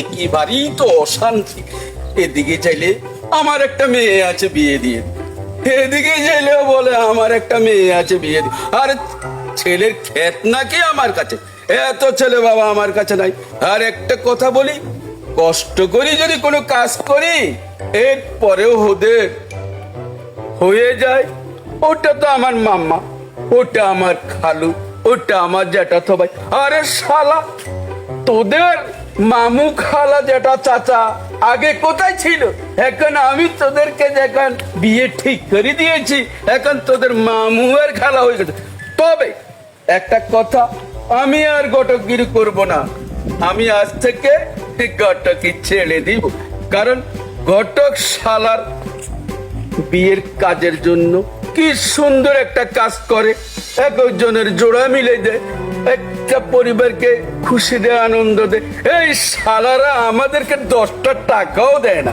একেবারেই তো অশান্তি। এদিকে চাইলে আমার একটা মেয়ে আছে বিয়ে দিয়ে। এদিকে চাইলেও বলে আমার একটা মেয়ে আছে বিয়ে দিয়ে। আর ছেলের নাকি আমার কাছে? এত ছেলে বাবা আমার কাছে নাই। আর একটা কথা বলি, কষ্ট করি যদি কোনো কাজ করি এর পরেও হয়ে যায়। ওটা তো আমার মাম্মা, ওটা আমার খালু, ওটা আমার জ্যাঠাতো ভাই। আরে শালা! তোদের মামু খালা যেটা চাচা, আগে কোথায় ছিল? এখন আমি তোদেরকে যখন বিয়ে ঠিক করে দিয়েছি, এখন তোদের মামু আর খালা হয়ে গেছে। তবে একটা কথা, আমি আর গটকিরি করব না। আমি আজ থেকে গটকি ছেড়ে দিব। কারণ ঘটক শালার বিয়ের কাজের জন্য কি সুন্দর একটা কাজ করে। একজনের জোড়া মিলে দেয় একটা পরিবারকে খুশি দেয় আনন্দ দেয়। এই সালারা আমাদেরকে দশটা টাকাও দেয় না।